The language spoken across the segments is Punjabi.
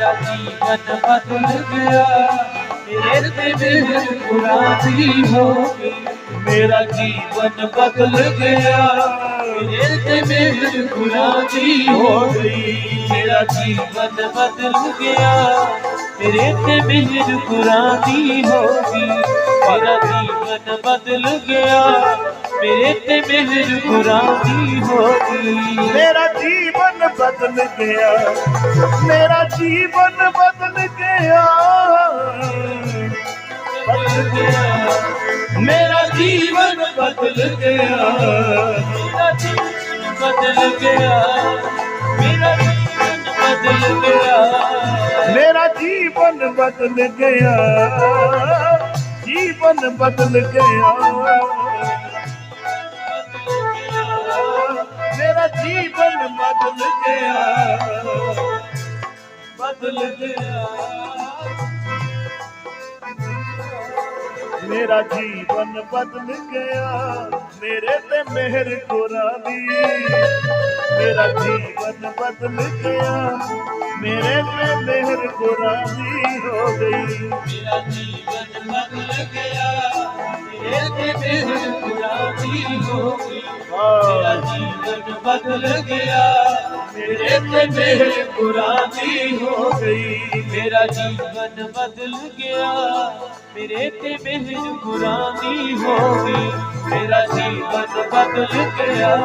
ਮੇਰਾ ਜੀਵਨ ਬਦਲ ਗਿਆ। ਮੇਰੇ ਤੇ ਮਿਹਰ ਕੁਰਾਨੀ ਹੋ ਗਈ। ਮੇਰਾ ਜੀਵਨ ਬਦਲ ਗਿਆ। ਮੇਰੇ ਤੇ ਮਿਹਰ ਕੁਰਾਨੀ ਹੋ ਗਈ। ਮੇਰਾ ਜੀਵਨ ਬਦਲ ਗਿਆ। ਮੇਰੇ ਤੇ ਮਿਹਰ ਕੁਰਾਨੀ ਹੋ ਗਈ। ਮੇਰਾ ਜੀਵਨ ਬਦਲ ਗਿਆ। ਮੇਰੇ ਤੇ ਮਿਹਰ ਕੁਰਾਨੀ ਹੋ ਗਈ। ਮੇਰਾ ਜੀਵਨ ਬਦਲ ਗਿਆ ਮੇਰਾ ਜੀਵਨ ਬਦਲ ਗਿਆ। ਬਦਲ ਗਿਆ। ਮੇਰਾ ਜੀਵਨ ਬਦਲ ਗਿਆ। ਮੇਰਾ ਜੀਵਨ ਬਦਲ ਗਿਆ। ਮੇਰਾ ਜੀਵਨ ਬਦਲ ਗਿਆ। ਮੇਰਾ ਜੀਵਨ ਬਦਲ ਗਿਆ ਜੀਵਨ ਬਦਲ ਗਿਆ। ਜੀਵਨ ਬਦਲ ਗਿਆ। ਬਦਲ ਗਿਆ। ਮੇਰਾ ਜੀਵਨ ਬਦਲ ਗਿਆ। ਮੇਰੇ ਤੇ ਮਿਹਰ ਕੁਰਾਨੀ ਮੇਰਾ ਜੀਵਨ ਬਦਲ ਗਿਆ। ਮੇਰੇ ਤੇ ਮਿਹਰ ਕੁਰਾਨੀ ਹੋ ਗਈ। ਮੇਰਾ ਜੀਵਨ ਬਦਲ ਗਿਆ। ਮੇਰੇ ਤੇ ਮਿਹਰ ਜੀਵਨ ਬਦਲ ਗਿਆ। ਮੇਰੇ ਤੇ ਮਿਹਰ ਕੁਰਾਨੀ ਹੋ ਗਈ। ਮੇਰਾ ਜੀਵਨ ਬਦਲ ਗਿਆ। ਮੇਰੇ ਤੇ ਮਿਹਰ ਕੁਰਾਨੀ ਹੋ ਗਈ। ਮੇਰਾ ਜੀਵਨ ਬਦਲ ਗਿਆ।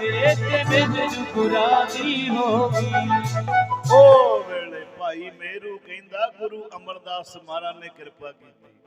ਮੇਰੇ ਤੇ ਮਿਹਰ ਕੁਰਾਨੀ ਹੋ ਗਈ। ਉਹ ਵੇਲੇ ਭਾਈ ਮੇਰੂ ਕਹਿੰਦਾ, ਗੁਰੂ ਅਮਰਦਾਸ ਮਹਾਰਾਜ ਨੇ ਕਿਰਪਾ ਕੀਤੀ।